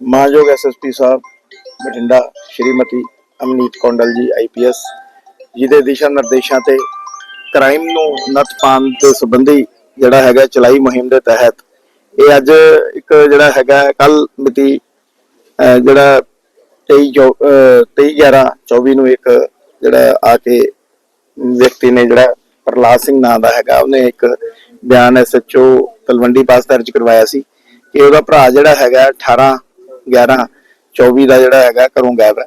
ਮਾਨਯੋਗ ਐਸਐਸਪੀ ਸਾਹਿਬ, ਬਠਿੰਡਾ, ਸ਼੍ਰੀਮਤੀ ਅਮਨੀਤ ਕੌਂਡਲ ਜੀ ਆਈਪੀਐਸ ਜਿਹਦੇ ਦਿਸ਼ਾ ਨਿਰਦੇਸ਼ਾਂ ਤੇ ਕ੍ਰਾਈਮ ਨੂੰ ਨੱਥ ਪਾਉਣ ਦੇ ਸੰਬੰਧੀ ਜਿਹੜਾ ਹੈਗਾ ਚਲਾਈ ਮੁਹਿੰਮ ਦੇ ਤਹਿਤ, ਇਹ ਅੱਜ ਇੱਕ ਜਿਹੜਾ ਹੈਗਾ ਕੱਲ ਮਿਤੀ ਜਿਹੜਾ 23 23 11 24 ਨੂੰ ਇੱਕ ਜਿਹੜਾ ਆ ਕੇ ਵਿਅਕਤੀ ਨੇ ਜਿਹੜਾ ਪ੍ਰਲਾਦ ਸਿੰਘ ਨਾਂ ਦਾ ਹੈਗਾ, ਉਹਨੇ ਇੱਕ ਬਿਆਨ ਐਸਐਚਓ ਤਲਵੰਡੀ ਪਾਸ ਦਰਜ ਕਰਵਾਇਆ ਸੀ ਕਿ ਉਹਦਾ ਭਰਾ ਜਿਹੜਾ ਹੈਗਾ 18 11 24 ਦਾ ਜਿਹੜਾ ਹੈਗਾ ਘਰੋਂ ਗਾਇਬ ਹੈ।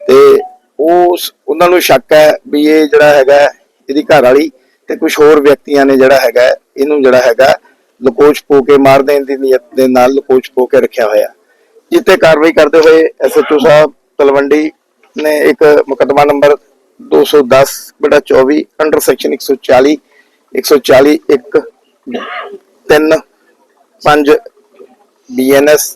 ਤੇ ਉਸ ਉਹਨਾਂ ਨੂੰ ਸ਼ੱਕ ਹੈ ਵੀ ਇਹ ਜਿਹੜਾ ਹੈਗਾ ਇਹਦੀ ਘਰ ਵਾਲੀ ਤੇ ਕੁਝ ਹੋਰ ਵਿਅਕਤੀਆਂ ਨੇ ਜਿਹੜਾ ਹੈਗਾ ਇਹਨੂੰ ਜਿਹੜਾ ਹੈਗਾ ਲਕੋਚ ਪੋ ਕੇ ਮਾਰ ਦੇਣ ਦੀ ਨੀਅਤ ਦੇ ਨਾਲ ਲਕੋਚ ਪੋ ਕੇ ਰੱਖਿਆ ਹੋਇਆ। ਜਿੱਤੇ ਕਾਰਵਾਈ ਕਰਦੇ ਹੋਏ ਐਸਐਚਓ ਸਾਹਿਬ ਤਲਵੰਡੀ ਨੇ ਇੱਕ ਮੁਕਦਮਾ ਨੰਬਰ 210 ਬਟਾ 24 under section 140 140 1 3 5 B N S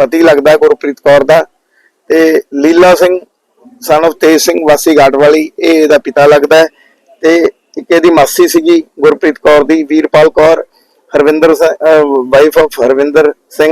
ਪਤੀ ਲੱਗਦਾ ਗੁਰਪ੍ਰੀਤ ਕੌਰ ਦਾ ਤੇ ਲੀਲਾ ਸਿੰਘ son of ਤੇਜ ਸਿੰਘ ਵਾਸੀ ਘਾਟਵਾਲੀ ਇਹ ਇਹਦਾ ਪਿਤਾ ਲੱਗਦਾ ਤੇ ਇੱਕ ਇਹਦੀ ਮਾਸੀ ਸੀਗੀ ਗੁਰਪ੍ਰੀਤ ਕੌਰ ਦੀ Veerpal Kaur Harvinder wife of Harvinder Singh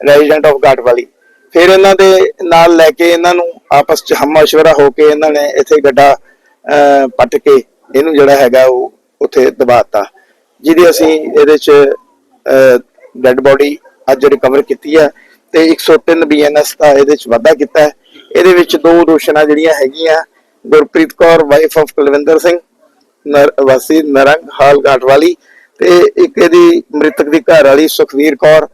resident of Ghatwali ਫਿਰ ਇਹਨਾਂ ਦੇ ਨਾਲ ਲੈ ਕੇ ਇਹਨਾਂ ਨੂੰ ਆਪਸ ਚ ਹਮਸ਼ਵਰਾ ਹੋ ਕੇ ਇਹਨਾਂ ਨੇ ਇੱਥੇ ਗੱਡਾ ਅਹ, ਪੱਟ ਕੇ ਇਹਨੂੰ ਜਿਹੜਾ ਹੈਗਾ ਉਹ ਉੱਥੇ ਦਬਾਤਾ। ਜਿਹਦੀ ਅਸੀਂ ਇਹਦੇ ਚ ਡੈੱਡ ਬੋਡੀ ਅੱਜ ਰਿਕਵਰ ਕੀਤੀ ਆ ਤੇ 103 ਬੀਐਨਐਸ ਦਾ ਇਹਦੇ ਚ ਵਾਧਾ ਕੀਤਾ ਹੈ ਇਹਦੇ ਵਿੱਚ ਦੋ ਦੋਸ਼ਣਾ ਜਿਹੜੀਆਂ ਹੈਗੀਆਂ ਗੁਰਪ੍ਰੀਤ ਕੌਰ ਵਾਈਫ ਆਫ ਕੁਲਵਿੰਦਰ ਸਿੰਘ ਨਰ- ਵਾਸੀ ਨਰੰਗ ਹਾਲ ਘਾਟਵਾਲੀ ਤੇ ਇੱਕ ਇਹਦੀ ਮ੍ਰਿਤਕ ਦੀ ਘਰ ਵਾਲੀ ਸੁਖਵੀਰ ਕੌਰ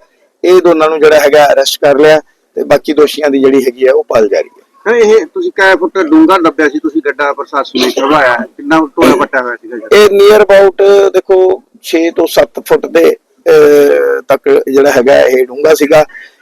ਇਹ ਦੋਨਾਂ ਨੂੰ ਜਿਹੜਾ ਹੈਗਾ ਅਰੈਸਟ ਕਰ ਲਿਆ ਤੇ ਬਾਕੀ ਦੋਸ਼ੀਆਂ ਦੀ ਜਿਹੜੀ ਹੈਗੀ ਹੈ ਉਹ ਪਾਲ ਜਾ ਰਹੀ ਹੈ ਇਹ ਤੁਸੀਂ ਕੈ ਫੁੱਟ ਡੂੰਘਾ ਲੱਭਿਆ ਸੀ ਤੁਸੀਂ ਗੱਡਾ ਪ੍ਰਸ਼ਾਸਨ ਨੇ ਕਰਵਾਇਆ? ਕਿੰਨਾ ਟੋਇਆ ਪੱਟਾ ਹੋਇਆ ਸੀਗਾ? ਇਹ ਨੀਅਰ ਅਬਾਊਟ ਦੇਖੋ 6 ਤੋਂ 7 ਫੁੱਟ ਦੇ ਤੱਕ ਜਿਹੜਾ ਹੈਗਾ ਇਹ ਡੂੰਘਾ ਸੀਗਾ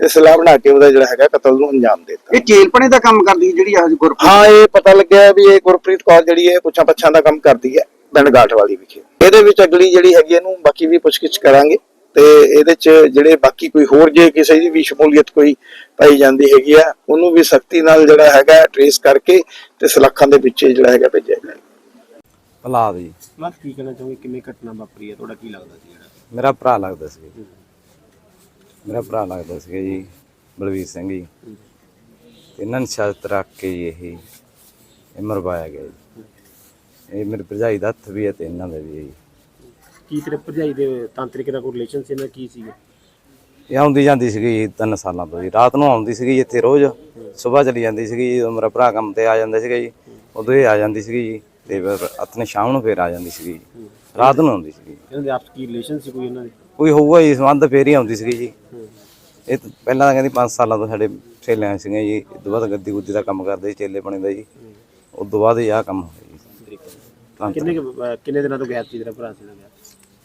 ਤੇ ਸਲਾਹ ਬਣਾ ਕੇ ਉਹਦਾ ਜਿਹੜਾ ਹੈਗਾ ਕਤਲ ਨੂੰ ਅੰਜਾਮ ਦੇ ਦਿੱਤਾ। ਇਹ ਚੇਲਪਣੇ ਦਾ ਕੰਮ ਕਰਦੀ ਜਿਹੜੀ ਆਹ ਗੁਰਪ੍ਰੀਤ ਹਾਂ ਇਹ ਪਤਾ ਲੱਗਿਆ ਵੀ ਇਹ ਗੁਰਪ੍ਰੀਤ ਕੌਰ ਜਿਹੜੀ ਹੈ ਪੁੱਛਾਂ ਪੱਛਾਂ ਦਾ ਕੰਮ ਕਰਦੀ ਹੈ ਪਿੰਡ ਗਾਠਵਾਲੀ ਵਿਖੇ। ਇਹਦੇ ਵਿੱਚ ਅਗਲੀ ਜਿਹੜੀ ਹੈਗੀ ਇਹਨੂੰ ਬਾਕੀ ਵੀ ਪੁੱਛਗਿੱਛ ਕਰਾਂਗੇ ਤੇ ਇਹਦੇ ਚ ਜਿਹੜੇ ਬਾਕੀ ਕੋਈ ਹੋਰ ਜੇ ਕਿਸੇ ਦੀ ਵੀ ਸ਼ਮੂਲੀਅਤ ਕੋਈ ਪਾਈ ਜਾਂਦੀ ਹੈਗੀ ਆ ਉਹਨੂੰ ਵੀ ਸਖਤੀ ਨਾਲ ਜਿਹੜਾ ਹੈਗਾ ਟਰੇਸ ਕਰਕੇ ਤੇ ਸਲਾਖਾਂ ਦੇ ਪਿੱਛੇ ਜਿਹੜਾ ਹੈਗਾ ਭੇਜਿਆ ਜਾਏ ਭਲਾਦ ਜੀ ਮੈਂ ਕੀ ਕਹਿਣਾ ਚਾਹੁੰਗੀ? ਕਿਵੇਂ ਘਟਨਾ ਵਾਪਰੀ ਹੈ? ਤੁਹਾਡਾ ਕੀ ਲੱਗਦਾ ਸੀ ਜਿਹੜਾ? ਮੇਰਾ ਭਰਾ ਲੱਗਦਾ ਸੀ। ਮੇਰਾ ਭਰਾ ਲੱਗਦਾ ਸੀ ਜੀ ਬਲਵੀਰ ਸਿੰਘ ਜੀ। ਇਹਨਾਂ ਨੇ ਸ਼ਰਤ ਰੱਖ ਕੇ ਜੀ ਇਹ ਇਹ ਮਰਵਾਇਆ ਗਿਆ ਜੀ। ਇਹ ਮੇਰੇ ਭਰਜਾਈ ਦਾ ਹੱਥ ਵੀ ਹੈ ਤੇ ਇਹਨਾਂ ਦਾ ਵੀ ਹੈ ਜੀ। ਕੀ ਤੇਰੇ ਭਰਜਾਈ ਦੇ ਤਾਂਤਰਿਕ ਦਾ ਕੋਈ ਰਿਲੇਸ਼ਨ ਸੀ ਇਹਨਾਂ ਕੀ ਸੀਗਾ? ਇਹ ਆਉਂਦੀ ਜਾਂਦੀ ਸੀਗੀ ਜੀ ਤਿੰਨ ਸਾਲਾਂ ਤੋਂ ਜੀ। ਰਾਤ ਨੂੰ ਆਉਂਦੀ ਸੀਗੀ ਜੀ ਇੱਥੇ ਰੋਜ਼। ਸਵੇਰ ਚਲੀ ਜਾਂਦੀ ਸੀਗੀ ਜਦੋਂ ਮੇਰਾ ਭਰਾ ਕੰਮ ਤੇ ਆ ਜਾਂਦਾ ਸੀਗਾ ਜੀ ਉਦੋਂ ਇਹ ਆ ਜਾਂਦੀ ਸੀਗੀ ਜੀ ਤੇ ਫਿਰ ਆਪਣੇ ਸ਼ਾਮ ਨੂੰ ਫੇਰ ਆ ਜਾਂਦੀ ਸੀਗੀ ਜੀ। ਰਾਤ ਨੂੰ ਆਉਂਦੀ ਸੀਗੀ ਇਹਨਾਂ ਦੇ ਆਪਸ ਕੀ ਰਿਲੇਸ਼ਨ ਸੀ ਕੋਈ ਇਹਨਾਂ ਦੇ? ਕੋਈ ਹੋਊਗਾ ਜੀ ਸੰਬੰਧ ਫੇਰ ਹੀ ਆਉਂਦੀ ਸੀਗੀ ਜੀ। ਇਹ ਤਾਂ ਪਹਿਲਾਂ ਤਾਂ ਕਹਿੰਦੀ 5 ਸਾਲਾਂ ਤੋਂ ਸਾਡੇ ਚੇਲਿਆਂ ਸੀਗੇ ਜੀ ਤੋਂ ਬਾਅਦ ਗੱਦੀ ਗੁੱਦੀ ਦਾ ਕੰਮ ਕਰਦੇ ਸੀ ਚੇਲੇ ਬਣੇ ਦਾ ਜੀ ਉਸ ਤੋਂ ਬਾਅਦ ਇਹ ਆਹ ਕੰਮ ਹੋਇਆ ਜੀ। ਤਾਂ ਕਿੰਨੇ ਕੁ, ਅਹ, ਕਿੰਨੇ ਦਿਨਾਂ ਤੋਂ ਗੈਪ ਸੀ ਤੇਰਾ ਭਰਾ ਸੀ ਨਾ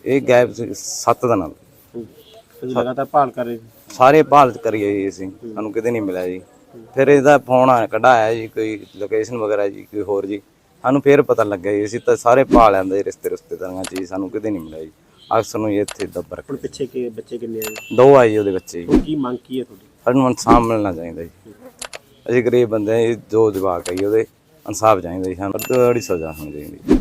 ਇਹ ਗੈਪ ਸੀ ਸੱਤ ਦਿਨਾਂ ਦਾ ਤੁਸੀਂ ਲਗਾਤਾਰ ਭਾਲ ਕਰ ਰਹੇ ਸੀ? ਸਾਰੇ ਭਾਲ ਕਰੀਏ ਜੀ ਅਸੀਂ ਸਾਨੂੰ ਕਿਤੇ ਨਹੀਂ ਮਿਲਿਆ ਜੀ। ਫਿਰ ਇਹਦਾ ਫੋਨ ਆ ਕਢਾਇਆ ਜੀ ਕੋਈ ਲੋਕੇਸ਼ਨ ਵਗੈਰਾ ਜੀ ਕੋਈ ਹੋਰ ਜੀ। ਸਾਨੂੰ ਫਿਰ ਪਤਾ ਲੱਗਿਆ ਜੀ ਅਸੀਂ ਤਾਂ ਸਾਰੇ ਭਾਲ ਆਂਦੇ ਰਿਸ਼ਤੇ ਰਿਸ਼ਤੇਦਾਰਾਂ ਚ ਜੀ ਸਾਨੂੰ ਕਿਤੇ ਨਹੀਂ ਮਿਲਿਆ ਜੀ। ਅਕਸਰ ਨੂੰ ਇੱਥੇ ਦੱਬਰ ਹੁਣ ਪਿੱਛੇ ਕਿ ਬੱਚੇ ਕਿੰਨੇ ਆ? ਦੋ ਆਏ ਜੀ ਉਹਦੇ ਬੱਚੇ ਜੀ। ਹੁਣ ਕੀ ਮੰਗ ਕੀ ਹੈ ਤੁਹਾਡੀ? ਸਾਨੂੰ ਇਨਸਾਫ ਮਿਲਣਾ ਚਾਹੀਦਾ ਜੀ। ਅਸੀਂ ਗਰੀਬ ਬੰਦੇ ਹਾਂ ਜੀ ਦੋ ਜਵਾਕ ਆਈ ਉਹਦੇ ਇਨਸਾਫ ਚਾਹੀਦਾ ਜੀ ਸਾਨੂੰ। ਬੜੀ ਸਜ਼ਾ ਹੋਣੀ ਚਾਹੀਦੀ